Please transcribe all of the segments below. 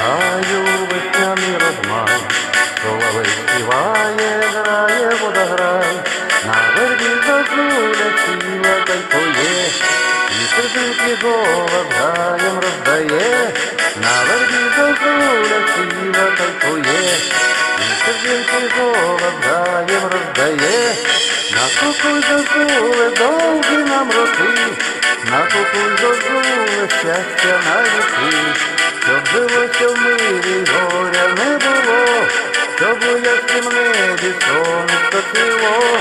гаю весняний розмай, Соловей співає, грає водограй, на вербі зазуля тіла кайфує, і сердитий голос гаєм роздає, на вербі зазуля тіла кайфує, і сердитий голос гаєм роздає, на кукуй зазули довгі нам роки, на кукуй зазули щастя на руки щоб жилося в мирі, горя не було, щоб у яснім небі цвіло.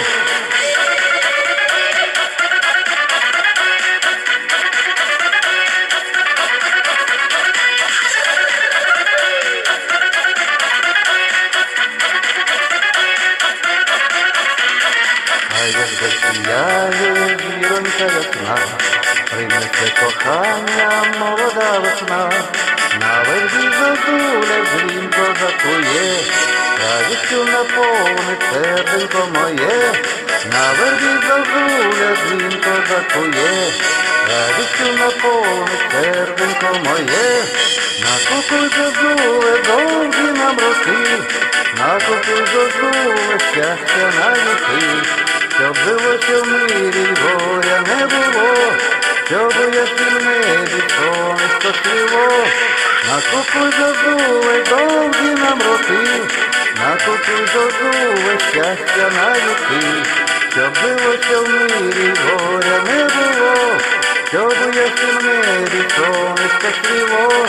А як засіяє віронька ясна, принесе кохання молода весна, на вербі зозуля дзвінко закує, радістю наповнить серденько моє, на вербі зозуля дзвінко закує, радістю наповнить серденько моє, на куку зозуле довгі нам роки, на куку зозуле щастя на віки, щоб жилося в мирі, горя не було, щоб буде, яснім небі свіло, на купу зозуле довгі нам роки, на купу зозуле щастя на віки, щоб билося в мирі, горя не було, що буде яснім небі сонечко свіло.